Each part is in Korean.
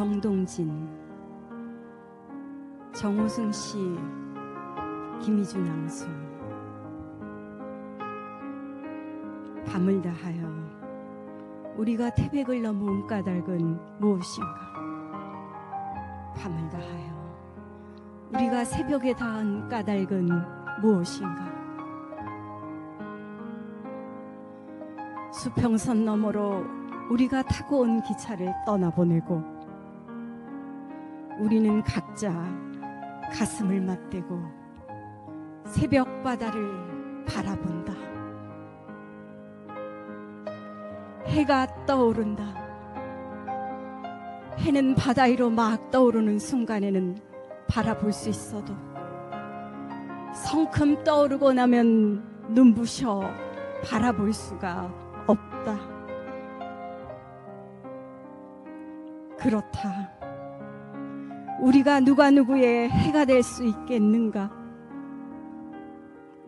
정동진, 정호승 씨, 김희준 앙수. 밤을 다하여 우리가 태백을 넘은 까닭은 무엇인가? 밤을 다하여 우리가 새벽에 닿은 까닭은 무엇인가? 수평선 너머로 우리가 타고 온 기차를 떠나보내고 우리는 각자 가슴을 맞대고 새벽 바다를 바라본다. 해가 떠오른다. 해는 바다 위로 막 떠오르는 순간에는 바라볼 수 있어도 성큼 떠오르고 나면 눈부셔 바라볼 수가 없다. 그렇다. 우리가 누가 누구의 해가 될 수 있겠는가?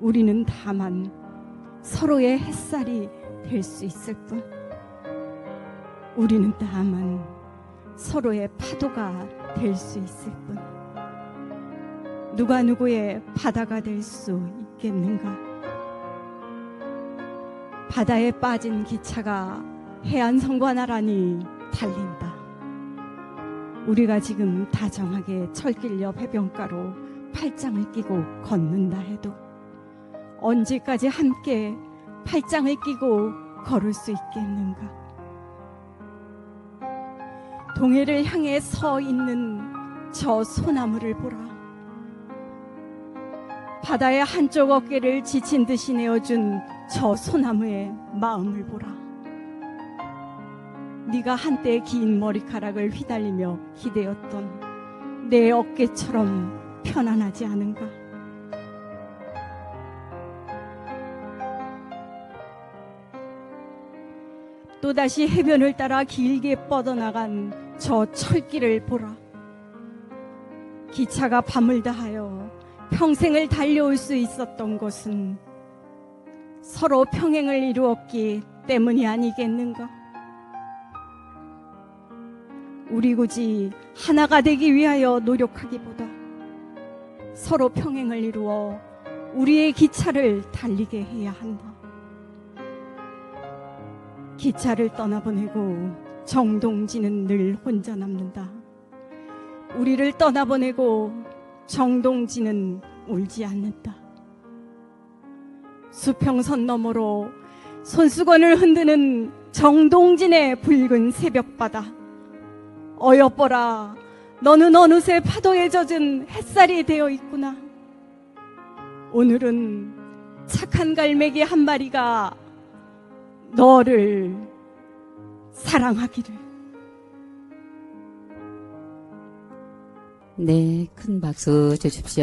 우리는 다만 서로의 햇살이 될 수 있을 뿐. 우리는 다만 서로의 파도가 될 수 있을 뿐. 누가 누구의 바다가 될 수 있겠는가? 바다에 빠진 기차가 해안선과 나란히 달린다. 우리가 지금 다정하게 철길 옆 해변가로 팔짱을 끼고 걷는다 해도 언제까지 함께 팔짱을 끼고 걸을 수 있겠는가? 동해를 향해 서 있는 저 소나무를 보라. 바다의 한쪽 어깨를 지친 듯이 내어준 저 소나무의 마음을 보라. 네가 한때 긴 머리카락을 휘날리며 기대었던 내 어깨처럼 편안하지 않은가? 또다시 해변을 따라 길게 뻗어나간 저 철길을 보라. 기차가 밤을 다하여 평생을 달려올 수 있었던 것은 서로 평행을 이루었기 때문이 아니겠는가? 우리 굳이 하나가 되기 위하여 노력하기보다 서로 평행을 이루어 우리의 기차를 달리게 해야 한다. 기차를 떠나보내고 정동진은 늘 혼자 남는다. 우리를 떠나보내고 정동진은 울지 않는다. 수평선 너머로 손수건을 흔드는 정동진의 붉은 새벽바다. 어여뻐라. 너는 어느새 파도에 젖은 햇살이 되어 있구나. 오늘은 착한 갈매기 한 마리가 너를 사랑하기를. 네, 큰 박수 주십시오.